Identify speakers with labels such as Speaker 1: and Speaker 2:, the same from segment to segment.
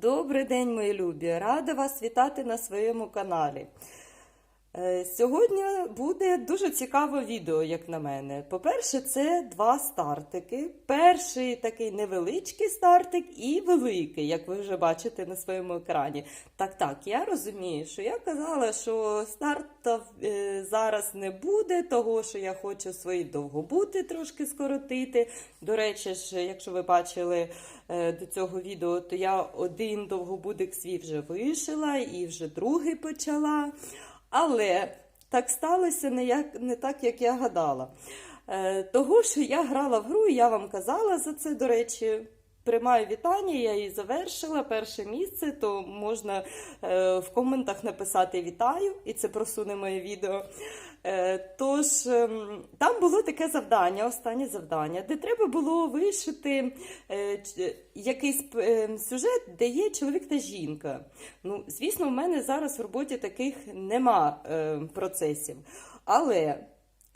Speaker 1: Добрий день, мої любі! Рада вас вітати на своєму каналі. Е, Сьогодні буде дуже цікаве відео, як на мене. По-перше, це два стартики. Перший такий невеличкий стартик і великий, як ви вже бачите на своєму екрані. Так, так, я розумію, що я казала, що стартів е, зараз не буде, того що я хочу свої довгобути трошки скоротити. До речі, ж, якщо ви бачили е, до цього відео, то я один довгобудик свій вже вишила і вже другий почала. Але так сталося не, як, не так, як я гадала. Е, того, що я грала в гру, я вам казала за це, до речі. Приймаю вітання, я її завершила перше місце, то можна е, в коментах написати вітаю, і це просуне моє відео. Е, тож ем, там було таке завдання, останнє завдання, де треба було вишити е, якийсь е, сюжет, де є чоловік та жінка. Ну, звісно, в мене зараз в роботі таких нема е, процесів. Але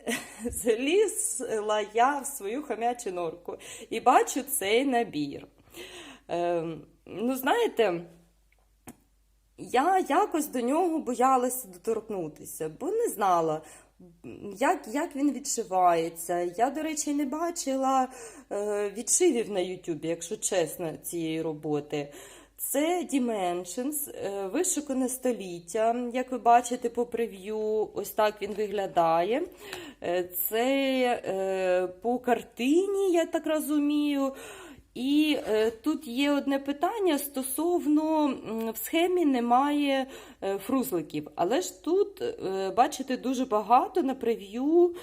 Speaker 1: залізла я в свою хам'ячу норку і бачу цей набір. Е, ну, знаєте, я якось до нього боялася доторкнутися, бо не знала, як, як він відшивається. Я, до речі, не бачила е, відшивів на Ютубі, якщо чесно, цієї роботи. Це Dimensions, е, вишукане століття. Як ви бачите по прев'ю, ось так він виглядає. Е, Це е, по картині, я так розумію. І е, тут є одне питання стосовно в схемі немає е, фрузликів, але ж тут, е, бачите, дуже багато на прев'ю,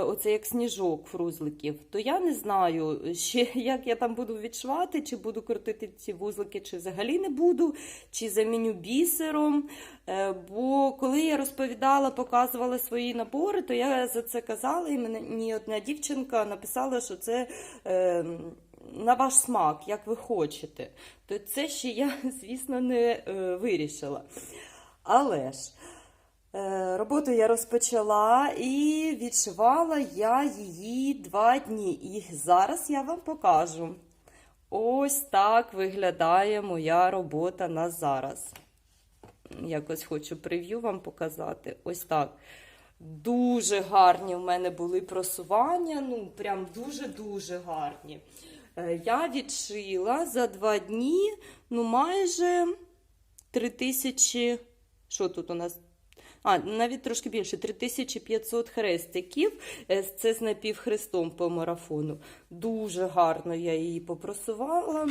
Speaker 1: оце як сніжок фрузликів. То я не знаю, ще як я там буду відшивати, чи буду крутити ці вузлики, чи взагалі не буду, чи заміню бісером. Бо коли я розповідала, показувала свої набори, то я за це казала, і мені одна дівчинка написала, що це. На ваш смак, як ви хочете. То це ще я, звісно, не е, вирішила. Але ж е, роботу я розпочала і відшивала я її два дні. І зараз я вам покажу. Ось так виглядає моя робота на зараз. Якось хочу прев'ю вам показати. Ось так. Дуже гарні в мене були просування, ну, прям дуже-дуже гарні. Е, Я відшила за два дні, ну, майже 3000, що тут у нас? А, навіть трошки більше, 3500 хрестиків. Е, Це з напівхрестом по марафону. Дуже гарно я її попросувала.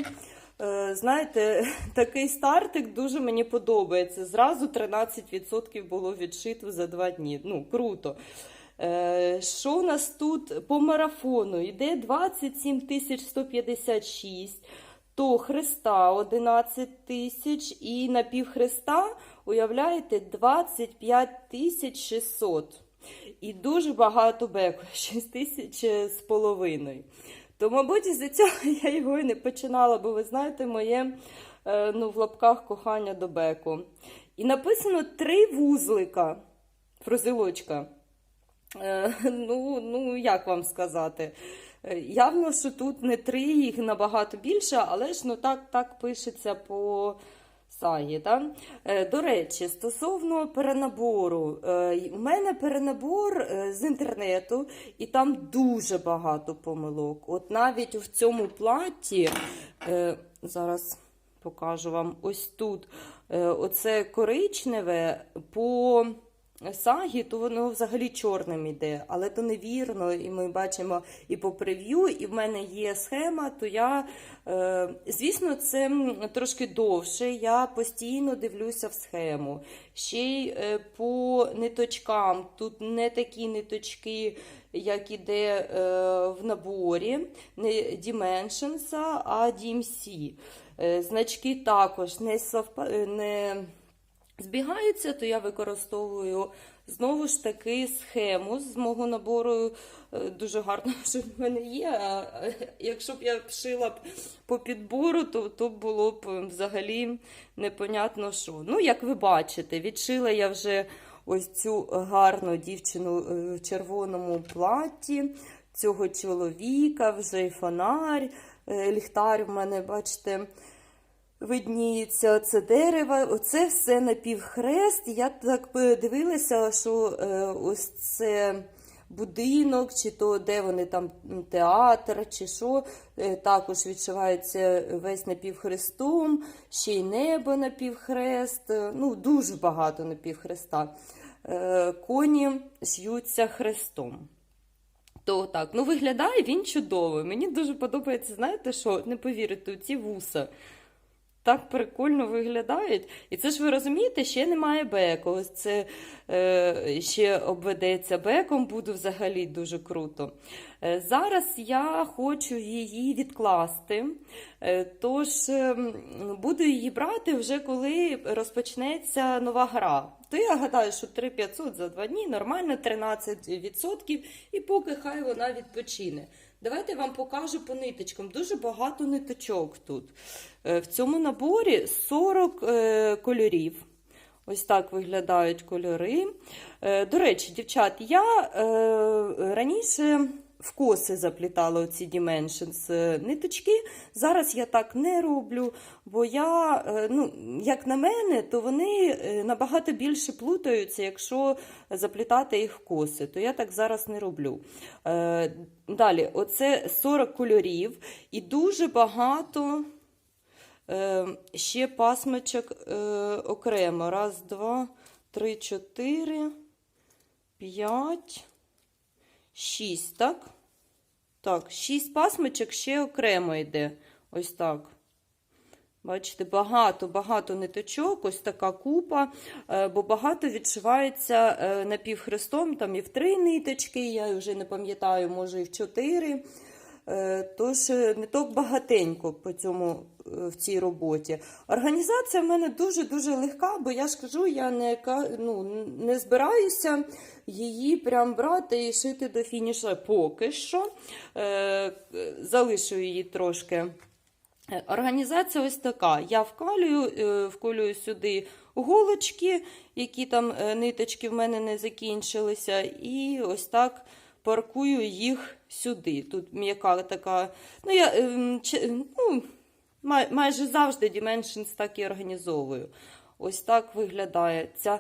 Speaker 1: Е, Знаєте, такий стартик дуже мені подобається. Зразу 13% було відшито за два дні. Ну, круто. Е, Що у нас тут по марафону? Йде 27 156, то хреста 11 тисяч і напівхреста, уявляєте, 25 600. І дуже багато беку, 6 тисяч з половиною. То, мабуть, із-за цього я його і не починала, бо ви знаєте, моє е, ну, в лапках кохання до беку. І написано три вузлика, фрузилочка. Е, Ну, ну, як вам сказати? Е, Явно, що тут не три, їх набагато більше, але ж ну так, так пишеться по саї. Да? Е, До речі, стосовно перенабору, у мене перенабор з інтернету, і там дуже багато помилок. От навіть в цьому платі, зараз покажу вам ось тут, оце коричневе по сагі, то воно взагалі чорним іде, але то невірно, і ми бачимо і по прев'ю, і в мене є схема, то я, е, звісно, це трошки довше. Я постійно дивлюся в схему. Ще й е, по ниточкам, тут не такі ниточки, як іде е, в наборі, не Dimensions, а DMC. Е, значки також не совпа... не збігаються, то я використовую знову ж таки схему з мого набору. Е, Дуже гарно, що в мене є. А якщо б я шила б по підбору, то, то було б е, взагалі непонятно що. Ну, як ви бачите, відшила я вже ось цю гарну дівчину е, в червоному платі, цього чоловіка, вже й фонарь, ліхтар в мене, бачите. Видніється це дерево, оце все напівхрест. Я так дивилася, що е, ось це будинок, чи то де вони там театр, чи що, е, також відшивається весь напівхрестом, ще й небо напівхрест, е, ну дуже багато напівхреста. Коні ш'ються хрестом. То так, ну виглядає він чудово. Мені дуже подобається, знаєте що, не повірите, ці вуса. Так прикольно виглядають. І це ж ви розумієте, ще немає беку. Ось це е, ще обведеться беком, буде взагалі дуже круто. Е, зараз я хочу її відкласти, е, тож е, буду її брати вже коли розпочнеться нова гра. То я гадаю, що 3500 за два дні нормально 13%, і поки хай вона відпочине. Давайте я вам покажу по ниточкам. Дуже багато ниточок тут. Е, В цьому наборі 40 е, кольорів. Ось так виглядають кольори. Е, До речі, дівчат, я раніше в коси заплітала оці е, ниточки. Зараз я так не роблю, бо я, е, ну, як на мене, то вони е, набагато більше плутаються, якщо заплітати їх в коси. То я так зараз не роблю. Е, Далі, оце 40 кольорів і дуже багато. Ще пасмачок е, окремо. Раз, два, три, чотири, п'ять, шість, так? Так, шість пасмичок ще окремо йде. Ось так. Бачите, багато, багато ниточок, ось така купа, е, бо багато відшивається е, напівхрестом, там і в три ниточки, я вже не пам'ятаю, може і в чотири. Е, Тож ниток багатенько по цьому в цій роботі. Організація в мене дуже-дуже легка, бо я ж кажу, я не, ну, не збираюся її прям брати і шити до фінішу поки що. Е, Залишу її трошки. Організація ось така. Я вкалюю, е, вколюю сюди голочки, які там е, ниточки в мене не закінчилися, і ось так паркую їх сюди. Тут м'яка така. Ну, я ем, ну, май- майже завжди Dimensions так і організовую. Ось так виглядає ця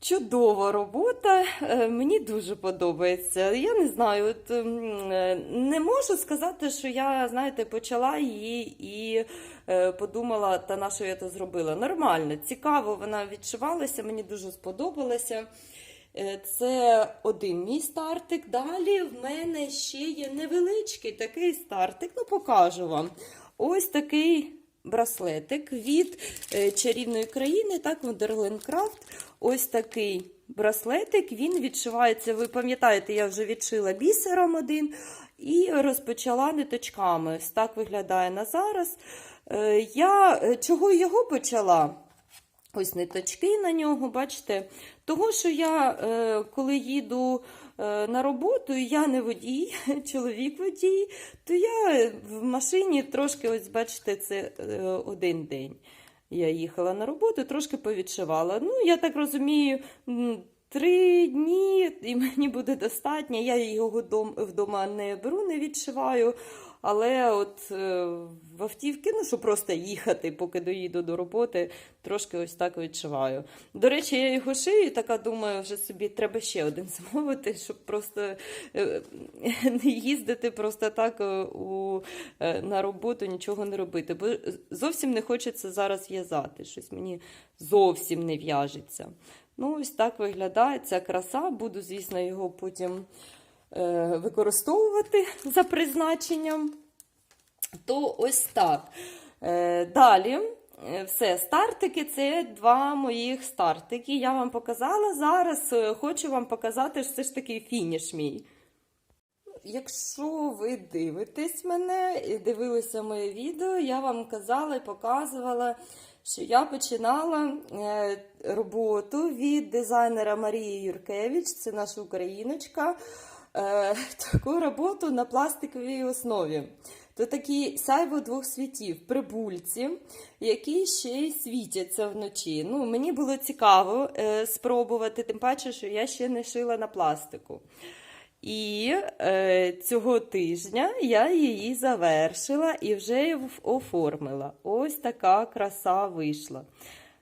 Speaker 1: чудова робота. Е, Мені дуже подобається. Я не знаю, от, ем, е, не можу сказати, що я, знаєте, почала її і е, подумала, та на що я це зробила. Нормально, цікаво, вона відшивалася, мені дуже сподобалася. Це один мій стартик. Далі в мене ще є невеличкий такий стартик. Ну, покажу вам. Ось такий браслетик від е, чарівної країни, так, Wonderland Craft. Ось такий браслетик. Він відшивається. Ви пам'ятаєте, я вже відшила бісером один і розпочала ниточками. Ось так виглядає на зараз. Е, Я е, чого його почала? Ось ниточки на нього, бачите. Того, що я, коли їду на роботу, і я не водій, чоловік водій, то я в машині трошки, ось бачите, це е, один день. Я їхала на роботу, трошки повідшивала. Ну, я так розумію, три дні і мені буде достатньо. Я його дом, вдома не беру, не відшиваю. Але от е, в автівки, ну що просто їхати, поки доїду до роботи, трошки ось так відчуваю. До речі, я його шию, така думаю, вже собі треба ще один замовити, щоб просто е, не їздити просто так е, у, на роботу, нічого не робити. Бо зовсім не хочеться зараз в'язати. Щось мені зовсім не в'яжеться. Ну, ось так виглядає ця краса. Буду, звісно, його потім використовувати за призначенням. То ось так. Е, далі. е, Все, стартики це два моїх стартики. Я вам показала. Зараз е, хочу вам показати, що це ж такий фініш мій. Якщо ви дивитесь мене і дивилися моє відео, я вам казала і показувала, що я починала е, роботу від дизайнера Марії Юркевич, це наша україночка, е, таку роботу на пластиковій основі. То такі сяйво двох світів, прибульці, які ще й світяться вночі. Ну, мені було цікаво е, спробувати, тим паче, що я ще не шила на пластику. І е, цього тижня я її завершила і вже оформила. Ось така краса вийшла.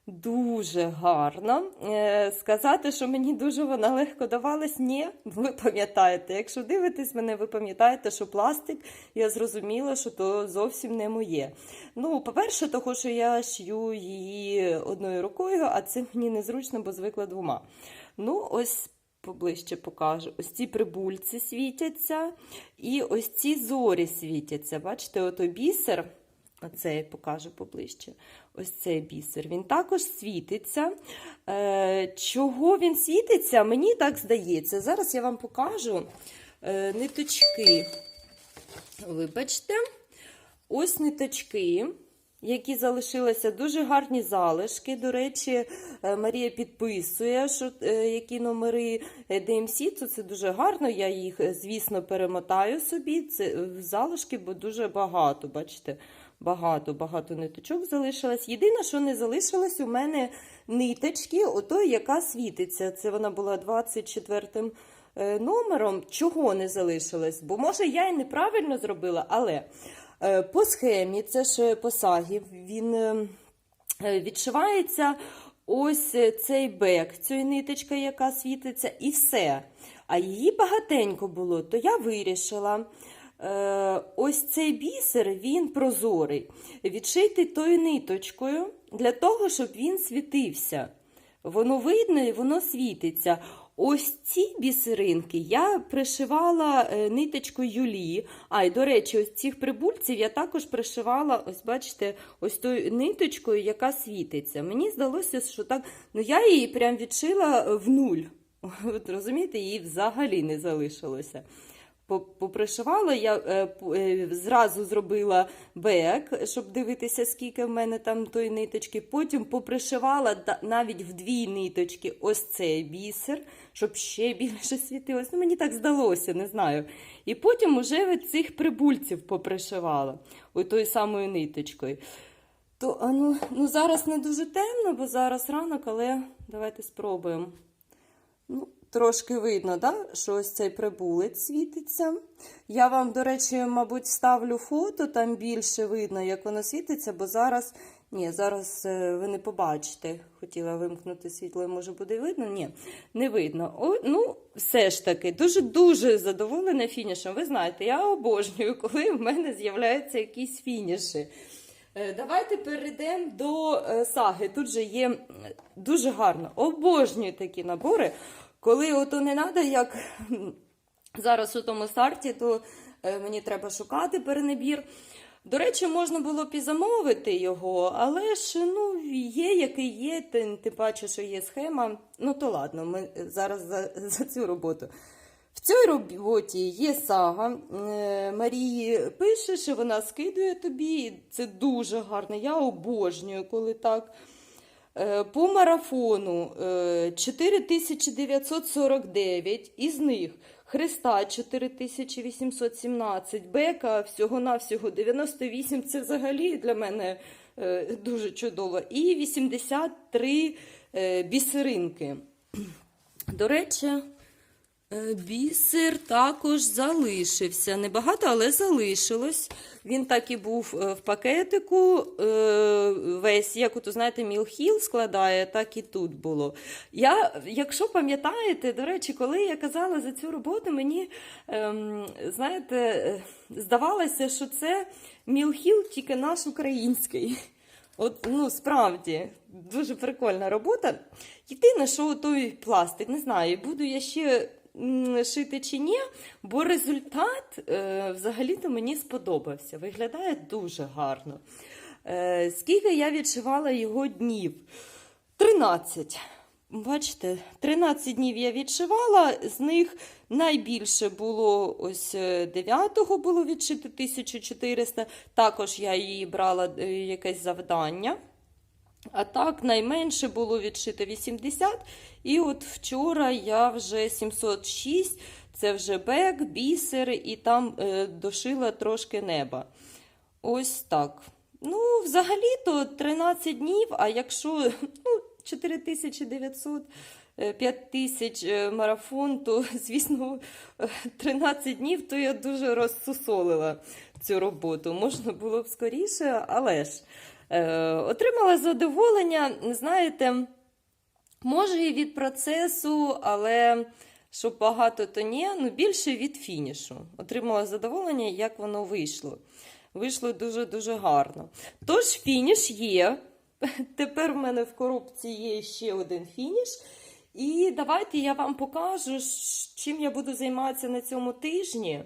Speaker 1: Дуже гарно. Е, сказати, що мені дуже вона легко давалась, ні, ви пам'ятаєте. Якщо дивитесь мене, ви пам'ятаєте, що пластик, я зрозуміла, що то зовсім не моє. Ну, по-перше, того, що я шью її одною рукою, а це мені незручно, бо звикла двома. Ну, ось поближче покажу. Ось ці прибульці світяться, і ось ці зорі світяться. Бачите, ото бісер. Оце покажу поближче. Ось цей бісер. Він також світиться. Е, чого він світиться? Мені так здається. Зараз я вам покажу е, ниточки. Вибачте, ось ниточки, які залишилися дуже гарні залишки. До речі, е, Марія підписує, що, які номери DMC, то це дуже гарно. Я їх, звісно, перемотаю собі. Це залишки, бо дуже багато. Бачите, багато, багато ниточок залишилось. Єдине, що не залишилось, у мене ниточки, ото, яка світиться. Це вона була 24 е, номером. Чого не залишилось? Бо може я і неправильно зробила, але е, по схемі, це ж по сагі, він е, е, відшивається ось е, цей бек, цієї ниточка, яка світиться, і все. А її багатенько було, то я вирішила. Е, ось цей бісер, він прозорий. Відшити тою ниточкою для того, щоб він світився. Воно видно і воно світиться. Ось ці бісеринки я пришивала е, ниточкою Юлії. А, і до речі, ось цих прибульців я також пришивала, ось бачите, ось тою ниточкою, яка світиться. Мені здалося, що так, ну я її прям відшила в нуль. От розумієте, її взагалі не залишилося. По- Попришивала, я е, е, зразу зробила бек, щоб дивитися, скільки в мене там тої ниточки. Потім попришивала навіть в дві ниточки ось цей бісер, щоб ще більше світилось. Ну, мені так здалося, не знаю. І потім уже цих прибульців попришивала тою самою ниточкою. То, а ну, ну, зараз не дуже темно, бо зараз ранок, але давайте спробуємо. Ну, трошки видно, да, що ось цей прибулець світиться. Я вам, до речі, мабуть, ставлю фото, там більше видно, як воно світиться, бо зараз. Ні, зараз е, ви не побачите. Хотіла вимкнути світло, може буде видно? Ні, не видно. О, ну, все ж таки, дуже-дуже задоволена фінішем. Ви знаєте, я обожнюю, коли в мене з'являються якісь фініші. Е, Давайте перейдемо до е, саги. Тут же є дуже гарно. Обожнюю такі набори. Коли ото не треба, як зараз у тому старті, то е, мені треба шукати перенабір. До речі, можна було б і замовити його, але ж ну, є, який є, тим, тим паче, що є схема. Ну то ладно, ми зараз за, за цю роботу. В цій роботі є сага. Е, Марії пише, що вона скидує тобі. і Це дуже гарно. Я обожнюю, коли так. Е, По марафону е, 4949, із них Христа 4817, Бека всього-навсього 98. Це взагалі для мене е, дуже чудово. І 83 е, бісеринки. До речі, Е, Бісер також залишився. Небагато, але залишилось. Він так і був е, в пакетику. е, Весь, як от, знаєте, Мілхіл складає, так і тут було. Я, якщо пам'ятаєте, до речі, коли я казала за цю роботу, мені, ем, знаєте, е, здавалося, що це Мілхіл тільки наш український. От, ну, справді, дуже прикольна робота. Єдине, що той пластик, не знаю, буду я ще шити чи ні, бо результат е, взагалі-то мені сподобався. Виглядає дуже гарно. Е, скільки я відшивала його днів? 13. Бачите, 13 днів я відшивала, з них найбільше було ось 9-го було відшито 1400. Також я її брала е, якесь завдання. А так, найменше було відшито 80. І от вчора я вже 706, це вже бек, бісер, і там е, дошила трошки неба. Ось так. Ну, взагалі-то 13 днів, а якщо ну, 4900 5 тисяч е, марафон, то, звісно, е, 13 днів, то я дуже розсусолила цю роботу. Можна було б скоріше, але ж е, отримала задоволення, знаєте, може і від процесу, але щоб багато, то ні, ну більше від фінішу. Отримала задоволення, як воно вийшло. Вийшло дуже-дуже гарно. Тож фініш є. Тепер в мене в коробці є ще один фініш. І давайте я вам покажу, чим я буду займатися на цьому тижні.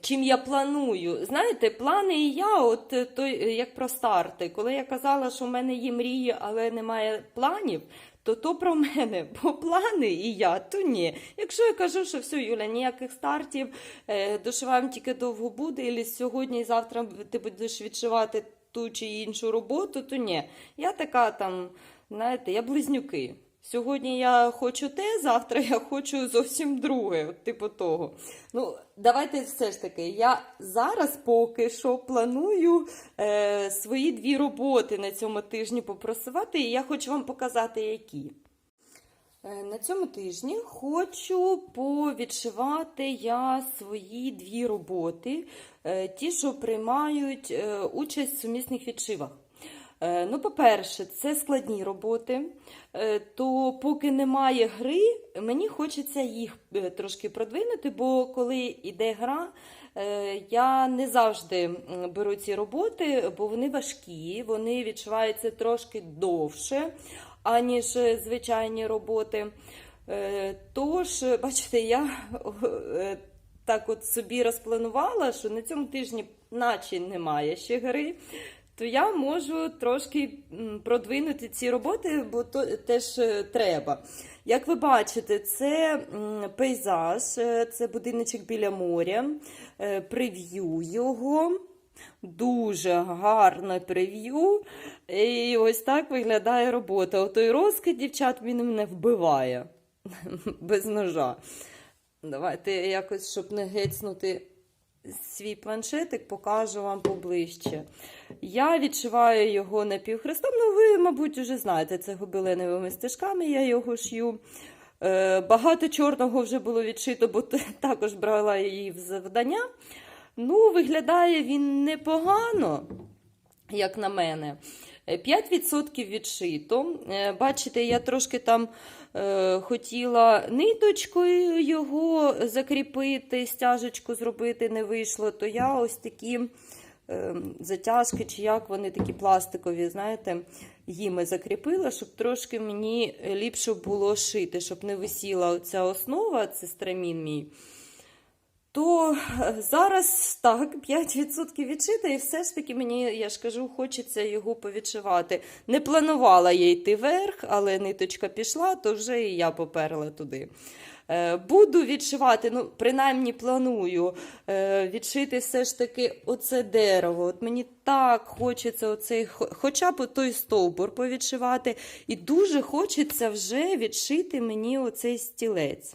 Speaker 1: Чим я планую. Знаєте, плани і я, от е, той, е, як про старти. Коли я казала, що в мене є мрії, але немає планів, то то про мене. Бо плани і я, то ні. Якщо я кажу, що все, Юля, ніяких стартів, е, дошиваємо тільки довго буде, і сьогодні і завтра ти будеш відшивати ту чи іншу роботу, то ні. Я така там, знаєте, я близнюки. Сьогодні я хочу те, завтра я хочу зовсім друге, типу того. Ну, давайте все ж таки. Я зараз поки що планую е, свої дві роботи на цьому тижні попросувати, і я хочу вам показати, які. Е, На цьому тижні хочу повідшивати я свої дві роботи, е, ті, що приймають е, участь в сумісних відшивах. Е, Ну, по-перше, це складні роботи, Е, то поки немає гри, мені хочеться їх е, трошки продвинути, бо коли йде гра, я не завжди беру ці роботи, бо вони важкі, вони відчуваються трошки довше, аніж звичайні роботи. Тож, бачите, я так от собі розпланувала, що на цьому тижні наче немає ще гри, то я можу трошки продвинути ці роботи, бо то теж е, треба. Як ви бачите, це пейзаж, е, це будиночок біля моря, е, прев'ю його. Дуже гарне прев'ю. І ось так виглядає робота. Отой розкид, дівчат, він мене вбиває без ножа. Давайте якось, щоб не гецнути свій планшетик, покажу вам поближче. Я відшиваю його напівхрестом. Ну, ви, мабуть, вже знаєте, це гобеленовими стежками я його шью. Е, Багато чорного вже було відшито, бо також брала її в завдання. Ну, виглядає він непогано, як на мене. Е, 5% відшито. Е, Бачите, я трошки там е, хотіла ниточкою його закріпити, стяжечку зробити не вийшло, то я ось такі е, затяжки, чи як вони такі пластикові, знаєте, їми закріпила, щоб трошки мені ліпше було шити, щоб не висіла оця основа, це страмін мій. То е, зараз так, 5% відшито, і все ж таки мені, я ж кажу, хочеться його повідшивати. Не планувала я йти вверх, але ниточка пішла, то вже і я поперла туди. Е, Буду відшивати, ну, принаймні планую е, відшити все ж таки оце дерево. От мені так хочеться оцей, хо- хоча б той стовбур повідшивати. І дуже хочеться вже відшити мені оцей стілець.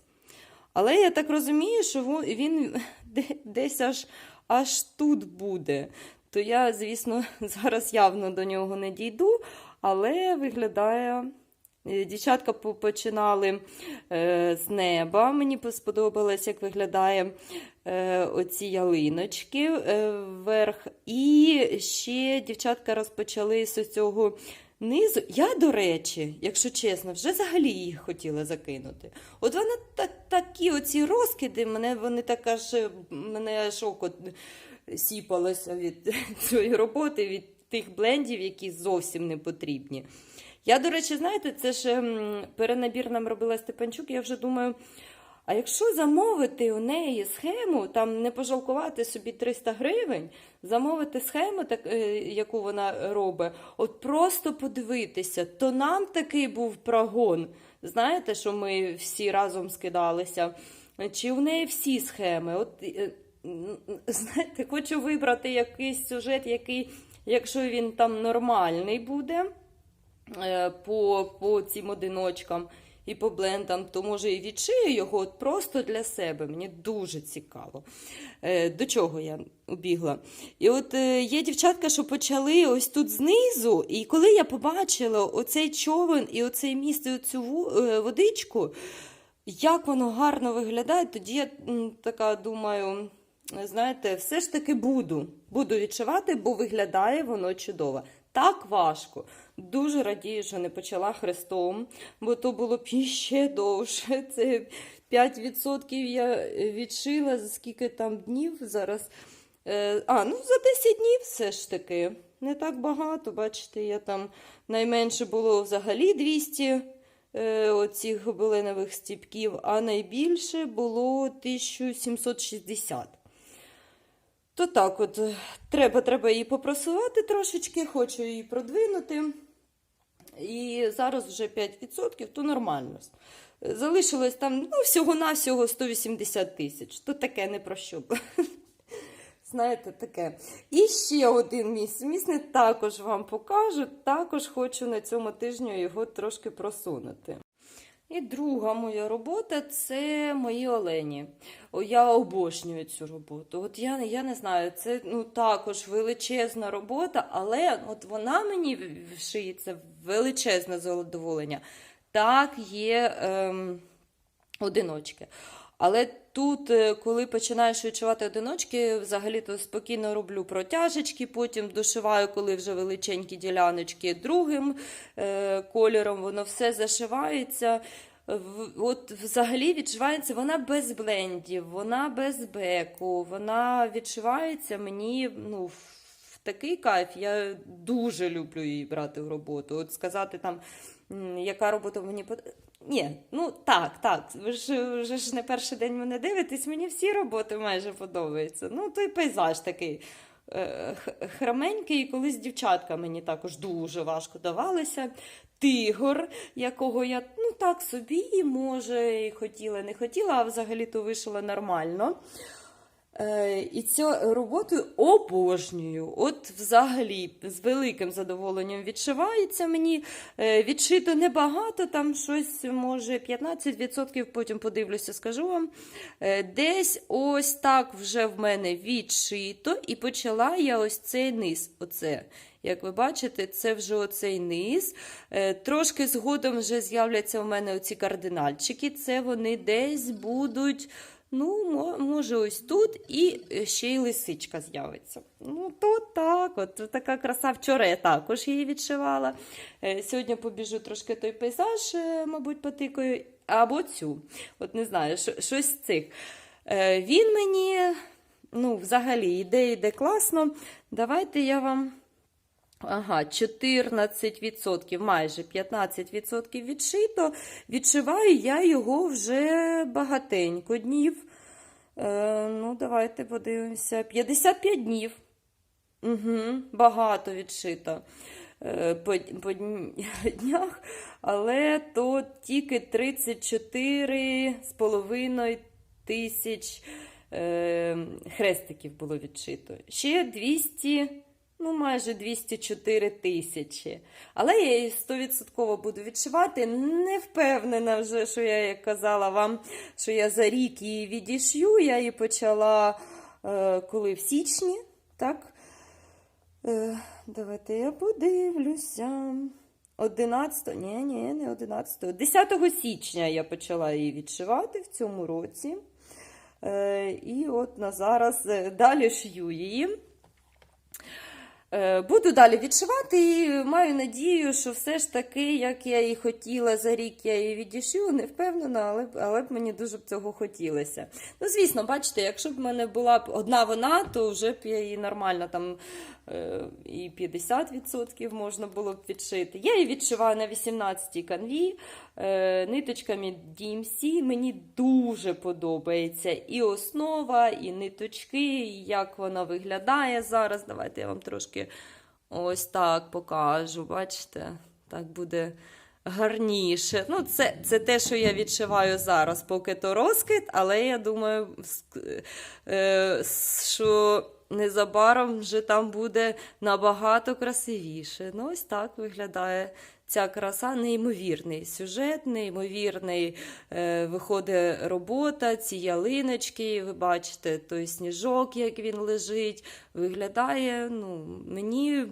Speaker 1: Але я так розумію, що він десь аж, аж тут буде. То я, звісно, зараз явно до нього не дійду, але виглядає. е, Дівчатка починали е, з неба. Мені сподобалось, як виглядає е, оці ялиночки вверх. І ще дівчатка розпочали з цього низу. Я, до речі, якщо чесно, вже взагалі їх хотіла закинути. От вони та, такі оці розкиди, мене вони так аж е, мене аж сіпалося від цієї роботи, від тих блендів, які зовсім не потрібні. Я, до речі, знаєте, це ж ем, перенабір нам робила Степанчук, я вже думаю. А якщо замовити у неї схему, там не пожалкувати собі 300 гривень, замовити схему, так, е, яку вона робить, от просто подивитися, то нам такий був прогон. Знаєте, що ми всі разом скидалися? Чи в неї всі схеми? От, е, знаєте, хочу вибрати якийсь сюжет, який, якщо він там нормальний буде е, по, по цим одиночкам. І по блендам, то може і відшию його от просто для себе. Мені дуже цікаво. Е, До чого я убігла? І от е, є дівчатка, що почали ось тут знизу, і коли я побачила оцей човен і оцей міст, оцю е, водичку, як воно гарно виглядає, тоді я така думаю, знаєте, все ж таки буду. Буду відшивати, бо виглядає воно чудово. Так важко. Дуже радію, що не почала хрестом, бо то було б іще довше. Це 5% я відшила за скільки там днів зараз. Е, А, ну за 10 днів все ж таки. Не так багато, бачите, я там найменше було взагалі 200 е, оцих гобеленових стіпків, а найбільше було 1760. То так, от е, треба, треба її попросувати трошечки, хочу її продвинути. І зараз вже 5%, то нормально. Залишилось там ну, всього-навсього 180 тисяч. То таке не про що. Знаєте, таке. І ще один місць. Місце також вам покажу. Також хочу на цьому тижні його трошки просунути. І друга моя робота це мої олені. Я обожнюю цю роботу. От я, я не знаю, це ну, також величезна робота, але от вона мені шиється величезне задоволення. Так, є ем, одиночки. Але тут, е, коли починаєш відчувати одиночки, взагалі то спокійно роблю протяжечки, потім дошиваю, коли вже величенькі діляночки другим е, кольором, воно все зашивається. От взагалі відчувається вона без блендів, вона без беку, вона відчувається мені ну, в такий кайф. Я дуже люблю її брати в роботу. От сказати там, яка робота мені подобається. Ні, ну так, так. Ви ж вже ж не перший день мене дивитесь, мені всі роботи майже подобаються. Ну, той пейзаж такий е, храменький, і колись дівчатка мені також дуже важко давалися. Тигор, якого я ну так собі, може, і хотіла, не хотіла, а взагалі то вийшло нормально. Е, і цю роботу обожнюю. От взагалі з великим задоволенням відшивається мені. Е, відшито небагато, там щось може 15%, потім подивлюся, скажу вам. Е, десь ось так вже в мене відшито, і почала я ось цей низ. Оце. Як ви бачите, це вже оцей низ. Трошки згодом вже з'являться в мене оці кардинальчики. Це вони десь будуть. Ну, може, ось тут і е, ще й лисичка з'явиться. Ну, то так, от така краса. Вчора я також її відшивала. Е, Сьогодні побіжу трошки той пейзаж, е, мабуть, потикаю, або цю. От не знаю, щось з цих. Він мені, ну, взагалі, іде, йде класно. Давайте я вам. Ага, 14%, майже 15% відшито. Відшиваю я його вже багатенько днів. Е, ну, давайте подивимося. 55 днів. Угу, багато відшито е, по, по днях, але то тільки 34 з половиною тисяч е, хрестиків було відшито. Ще 200 ну майже 204 тисячі. Але я її 100% буду відшивати. Не впевнена вже, що я як казала вам, що я за рік її відішью. Я її почала е, коли в січні, так? Е, давайте я подивлюся. 11, ні, ні, не 11, 10 січня я почала її відшивати в цьому році. Е, і от на зараз е, далі шью її. Е, Буду далі відшивати і маю надію, що все ж таки, як я і хотіла за рік, я її відішью, не впевнена, але, але б мені дуже б цього хотілося. Ну, звісно, бачите, якщо б в мене була б одна вона, то вже б я її нормально там е, і 50% можна було б відшити. Я її відшиваю на 18-й канві е, ниточками DMC. Мені дуже подобається і основа, і ниточки, і як вона виглядає зараз. Давайте я вам трошки ось так покажу. Бачите, так буде. Гарніше. Ну, це, це те, що я відшиваю зараз, поки то розкид, але я думаю, е, що незабаром вже там буде набагато красивіше. Ну, ось так виглядає ця краса, неймовірний сюжет, неймовірний е, виходить робота, ці ялиночки, ви бачите, той сніжок, як він лежить, виглядає, ну, мені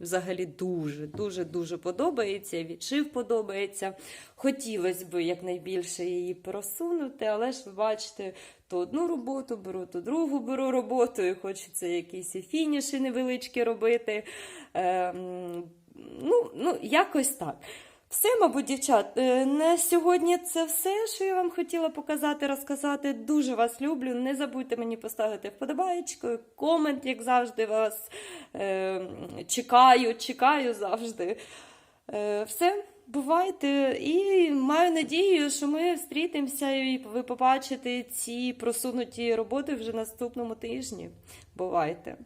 Speaker 1: взагалі дуже, дуже, дуже подобається. Відшив подобається. Хотілося б якнайбільше її просунути, але ж ви бачите, то одну роботу беру, то другу беру роботу, і хочеться якісь фініші невеличкі робити. Ну, ну, якось так. Все, мабуть, дівчат, е, на сьогодні це все, що я вам хотіла показати, розказати. Дуже вас люблю. Не забудьте мені поставити вподобаєчку, комент, як завжди, вас е, чекаю, чекаю завжди. Е, все, бувайте. І маю надію, що ми зустрітимося і ви побачите ці просунуті роботи вже наступному тижні. Бувайте!